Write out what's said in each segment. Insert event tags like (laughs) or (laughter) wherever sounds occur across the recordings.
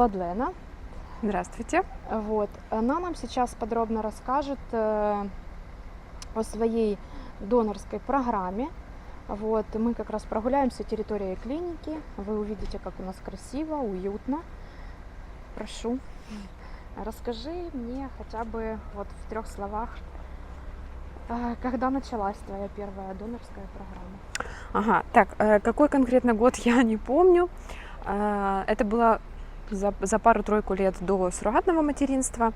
Владлена. Здравствуйте. Вот. Она нам сейчас подробно расскажет э, о своей донорской программе. Вот. Мы как раз прогуляемся территорией клиники. Вы увидите, как у нас красиво, уютно. Прошу. Расскажи мне хотя бы вот в трех словах, э, когда началась твоя первая донорская программа? Ага, так, э, какой конкретно год (laughs) я не помню. Э, Это было за, за пару-тройку лет до суррогатного материнства.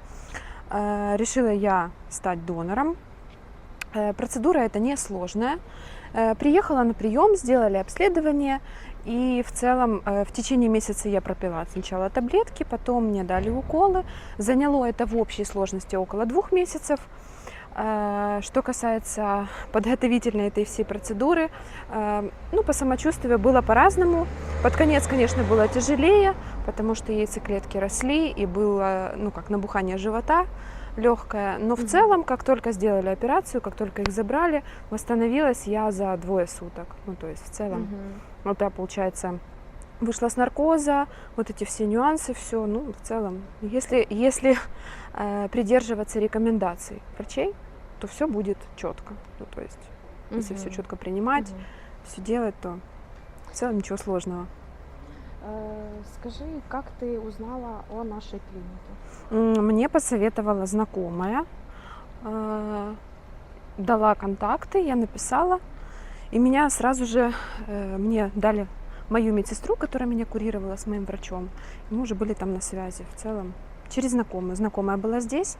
Э, Решила я стать донором. Э, Процедура эта несложная. Э, Приехала на прием, сделали обследование, и в целом э, в течение месяца я пропила сначала таблетки, потом мне дали уколы. Заняло это в общей сложности около двух месяцев. Э, Что касается подготовительной этой всей процедуры, э, ну, по самочувствию было по-разному. Под конец, конечно, было тяжелее, потому что яйцеклетки росли, и было, ну, как набухание живота легкое. Но в Мгм. целом, как только сделали операцию, как только их забрали, восстановилась я за двое суток. Ну, то есть в целом, Мгм. вот я, получается, вышла с наркоза, вот эти все нюансы, все, ну, в целом, если, если э, придерживаться рекомендаций врачей, то все будет четко. Ну, то есть, если все четко принимать, Мгм. все делать, то в целом ничего сложного. Э, Скажи, как ты узнала о нашей клинике? Мне посоветовала знакомая, э, дала контакты, я написала, и меня сразу же э, мне дали мою медсестру, которая меня курировала с моим врачом. И мы уже были там на связи в целом через знакомую. Знакомая была здесь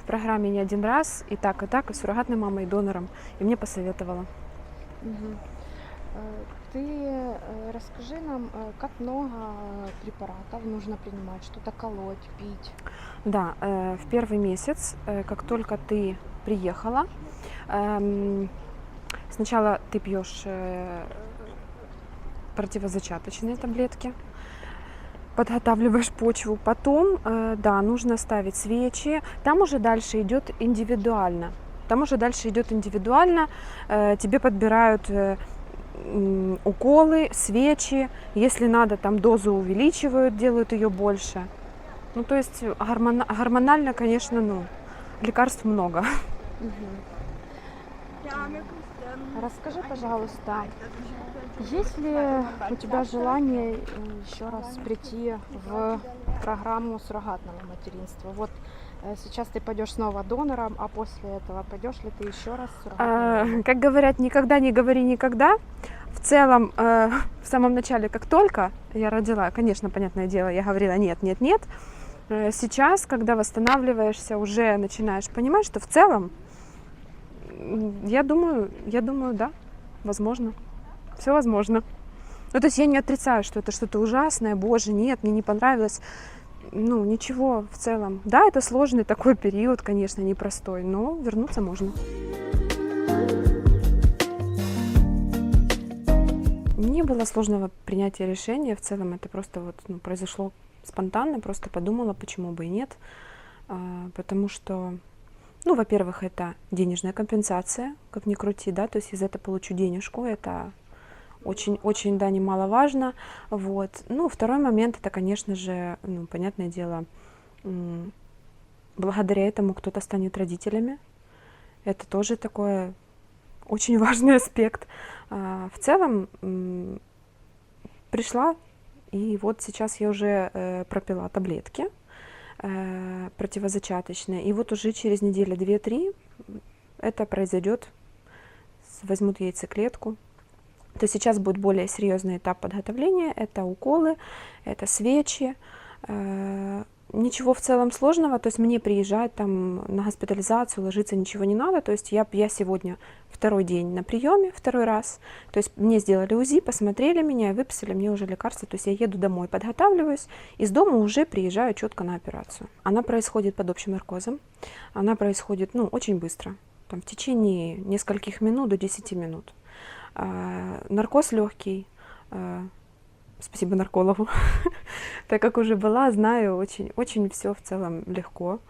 в программе не один раз, и так, и так, и суррогатной мамой, и донором, и мне посоветовала. Э, Ты э, расскажи нам, э, как много препаратов нужно принимать, что-то колоть, пить. Да, в первый месяц, как только ты приехала, эм, сначала ты пьешь противозачаточные таблетки, подготавливаешь почву, потом, э, да, нужно ставить свечи, там уже дальше идет индивидуально. Там уже дальше идет индивидуально, э, тебе подбирают э, уколы, свечи, если надо, там дозу увеличивают, делают ее больше. Ну, то есть гормона- гормонально, конечно, ну, лекарств много. Расскажи, пожалуйста, есть ли у тебя желание э, еще раз прийти в программу суррогатного материнства? Вот э, сейчас ты пойдешь снова донором, а после этого пойдешь ли ты еще раз? А, Как говорят, никогда не говори никогда. В целом, э, в самом начале, как только я родила, конечно, понятное дело, я говорила нет, нет, нет. Сейчас, когда восстанавливаешься, уже начинаешь понимать, что в целом, я думаю, я думаю, да, возможно. Все возможно. Ну, то есть я не отрицаю, что это что-то ужасное, боже, нет, мне не понравилось. Ну, ничего в целом. Да, это сложный такой период, конечно, непростой, но вернуться можно. Не было сложного принятия решения. В целом это просто вот ну, произошло спонтанно. Просто подумала, почему бы и нет. А, потому что, ну, во-первых, это денежная компенсация, как ни крути, да, то есть из этого получу денежку, это очень-очень, да, немаловажно. Вот. Ну, второй момент, это, конечно же, ну, понятное дело, благодаря этому кто-то станет родителями. Это тоже такой очень (laughs) важный аспект. А, В целом пришла, и вот сейчас я уже э, пропила таблетки э, противозачаточные, и вот уже через неделю две-три это произойдет, возьмут яйцеклетку. То сейчас будет более серьезный этап подготовления, это уколы, это свечи, э, ничего в целом сложного, то есть мне приезжать там на госпитализацию, ложиться ничего не надо, то есть я, я сегодня второй день на приеме, второй раз, то есть мне сделали УЗИ, посмотрели меня, выписали мне уже лекарства, то есть я еду домой, подготавливаюсь, из дома уже приезжаю четко на операцию. Она происходит под общим наркозом, она происходит, ну, очень быстро, там в течение нескольких минут до 10 минут. А, наркоз легкий, а, спасибо наркологу, (laughs) так как уже была, знаю, очень, очень все в целом легко.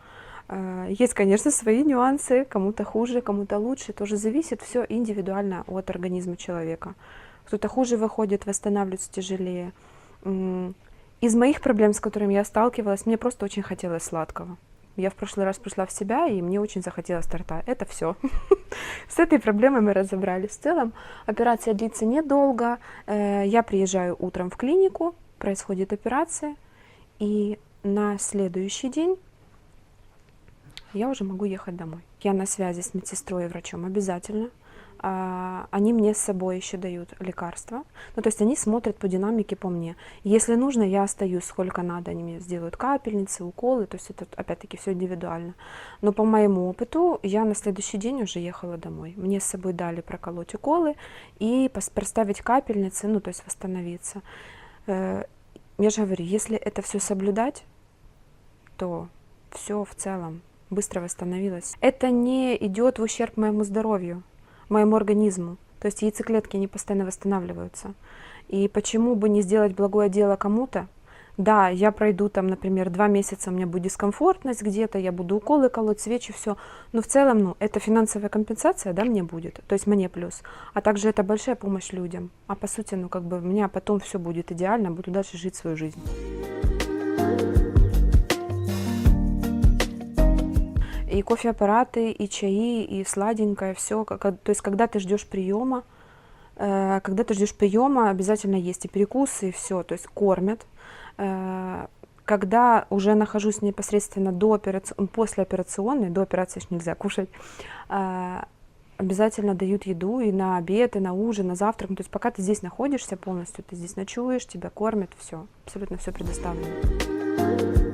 А, Есть, конечно, свои нюансы, кому-то хуже, кому-то лучше, тоже зависит все индивидуально от организма человека. Кто-то хуже выходит, восстанавливается тяжелее. Из моих проблем, с которыми я сталкивалась, мне просто очень хотелось сладкого. Я в прошлый раз пришла в себя, и мне очень захотелось торта. Это все. (laughs) С этой проблемой мы разобрались. В целом операция длится недолго. Э, Я приезжаю утром в клинику, происходит операция, и на следующий день я уже могу ехать домой. Я на связи с медсестрой и врачом обязательно. А, Они мне с собой еще дают лекарства. Ну, то есть они смотрят по динамике по мне. Если нужно, я остаюсь сколько надо. Они мне сделают капельницы, уколы. То есть это, опять-таки, все индивидуально. Но по моему опыту, я на следующий день уже ехала домой. Мне с собой дали проколоть уколы и проставить капельницы, ну, то есть восстановиться. Э, Я же говорю, если это все соблюдать, то все в целом быстро восстановилось. Это не идет в ущерб моему здоровью, моему организму. То есть яйцеклетки, они постоянно восстанавливаются. И почему бы не сделать благое дело кому-то? Да, я пройду там, например, два месяца, у меня будет дискомфортность где-то, я буду уколы колоть, свечи, все. Но в целом, ну, это финансовая компенсация, да, мне будет, то есть мне плюс. А также это большая помощь людям. А по сути, ну, как бы у меня потом все будет идеально, буду дальше жить свою жизнь. И кофе-аппараты, и чаи, и сладенькое, все. То есть, когда ты ждешь приема, э, когда ты ждешь приема, обязательно есть и перекусы, и все. То есть кормят. Э, Когда уже нахожусь непосредственно до операци... послеоперационной, до операции нельзя кушать, э, обязательно дают еду и на обед, и на ужин, на завтрак. Ну, То есть пока ты здесь находишься полностью, ты здесь ночуешь, тебя кормят, все, абсолютно все предоставлено.